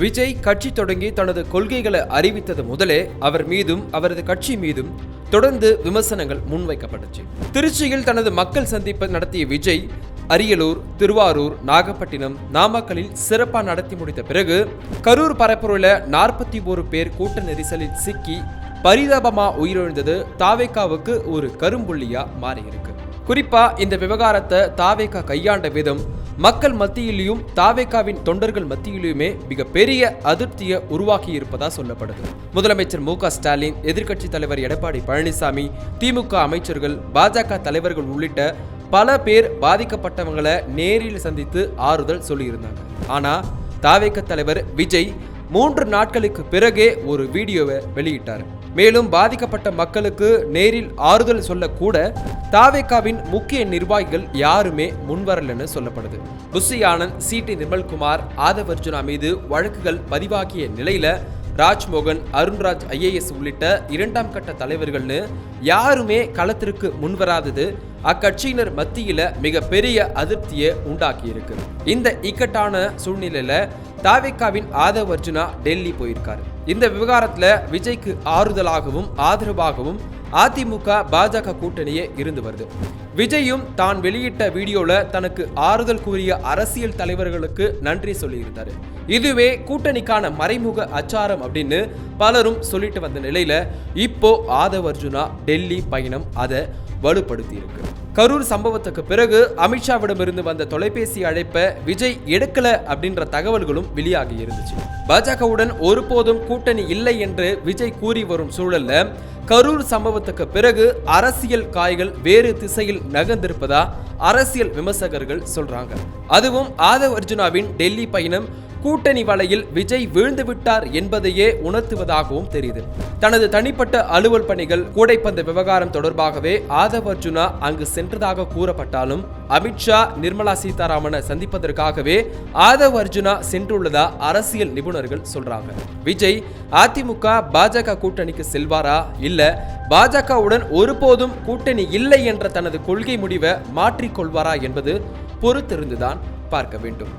விஜய் கட்சி தொடங்கி தனது கொள்கைகளை அறிவித்தது முதலே அவர் மீதும் அவரது கட்சி மீதும் தொடர்ந்து விமர்சனங்கள் முன்வைக்கப்பட்டுச்சு. திருச்சியில் தனது மக்கள் சந்திப்பை நடத்திய விஜய் அரியலூர் திருவாரூர் நாகப்பட்டினம் நாமக்கலில் சிறப்பாக நடத்தி முடித்த பிறகு கரூர் பரப்புரையில் நாற்பத்தி ஒரு பேர் கூட்ட நெரிசலில் சிக்கி பரிதாபமா உயிரிழந்தது தாவேக்காவுக்கு ஒரு கரும்புள்ளியாக மாறியிருக்கு. குறிப்பா இந்த விவகாரத்தை தாவேகா கையாண்ட விதம் மக்கள் மத்தியிலையும் தாவேகாவின் தொண்டர்கள் மத்தியிலுமே மிகப்பெரிய அதிருப்தியை உருவாக்கி இருப்பதா சொல்லப்படுது. முதலமைச்சர் மு ஸ்டாலின் எதிர்க்கட்சி தலைவர் எடப்பாடி பழனிசாமி திமுக அமைச்சர்கள் பாஜக தலைவர்கள் உள்ளிட்ட பல பேர் பாதிக்கப்பட்டவங்களை நேரில் சந்தித்து ஆறுதல் சொல்லியிருந்தாங்க. ஆனா தாவேக தலைவர் விஜய் மூன்று நாட்களுக்கு பிறகே ஒரு வீடியோவை வெளியிட்டார். மேலும் பாதிக்கப்பட்ட மக்களுக்கு நேரில் ஆறுதல் சொல்லக்கூட தாவேக்காவின் முக்கிய நிர்வாகிகள் யாருமே முன்வரலன்னு சொல்லப்படுது. புஷி ஆனந்த் சி. டி. நிர்மல்குமார் ஆதவ் அர்ஜுனா மீது வழக்குகள் பதிவாகிய நிலையில ராஜ்மோகன் அருண்ராஜ் ஐஏஎஸ் உள்ளிட்ட இரண்டாம் கட்ட தலைவர்கள்னு யாருமே களத்திற்கு முன்வராதது அக்கட்சியினர் மத்தியில மிகப்பெரிய அதிருப்தியை உண்டாக்கியிருக்கு. இந்த இக்கட்டான சூழ்நிலையில தாவேக்காவின் ஆதவ் அர்ஜுனா டெல்லி போயிருக்காரு. இந்த விவகாரத்தில் விஜய்க்கு ஆறுதலாகவும் ஆதரவாகவும் அதிமுக பாஜக கூட்டணியே இருந்து வருது. விஜயும் தான் வெளியிட்ட வீடியோவில் தனக்கு ஆறுதல் கூறிய அரசியல் தலைவர்களுக்கு நன்றி சொல்லியிருந்தாரு. இதுவே கூட்டணிக்கான மறைமுக அச்சாரம் அப்படின்னு பலரும் சொல்லிட்டு வந்த நிலையில இப்போ ஆதவ் அர்ஜுனா டெல்லி பயணம் அதை வலுப்படுத்தி இருக்கு கரூர் சம்பவத்துக்கு பிறகு அமித்ஷாவிடமிருந்து வந்த தொலைபேசி அழைப்பை விஜய் எடுக்கல அப்படின்ற தகவல்களும் வெளியாகி இருந்துச்சு. பாஜகவுடன் ஒருபோதும் கூட்டணி இல்லை என்று விஜய் கூறி வரும் சூழல்ல கரூர் சம்பவத்துக்கு பிறகு அரசியல் காய்கள் வேறு திசையில் நகர்ந்திருப்பதா அரசியல் விமர்சகர்கள் சொல்றாங்க. அதுவும் ஆதவ் அர்ஜுனாவின் டெல்லி பயணம் கூட்டணி வலையில் விஜய் விழுந்து விட்டார் என்பதையே உணர்த்துவதாகவும் தெரியுது. தனது தனிப்பட்ட அலுவல் பணிகள் கூடைப்பந்து விவகாரம் தொடர்பாகவே ஆதவ் அர்ஜுனா அங்கு சென்றதாக கூறப்பட்டாலும் அமித்ஷா நிர்மலா சீதாராமனை சந்திப்பதற்காகவே ஆதவ் அர்ஜுனா சென்றுள்ளதா அரசியல் நிபுணர்கள் சொல்றாங்க. விஜய் அதிமுக பாஜக கூட்டணிக்கு செல்வாரா? இல்ல பாஜகவுடன் ஒருபோதும் கூட்டணி இல்லை என்ற தனது கொள்கை முடிவை மாற்றிக்கொள்வாரா என்பது பொறுத்திருந்துதான் பார்க்க வேண்டும்.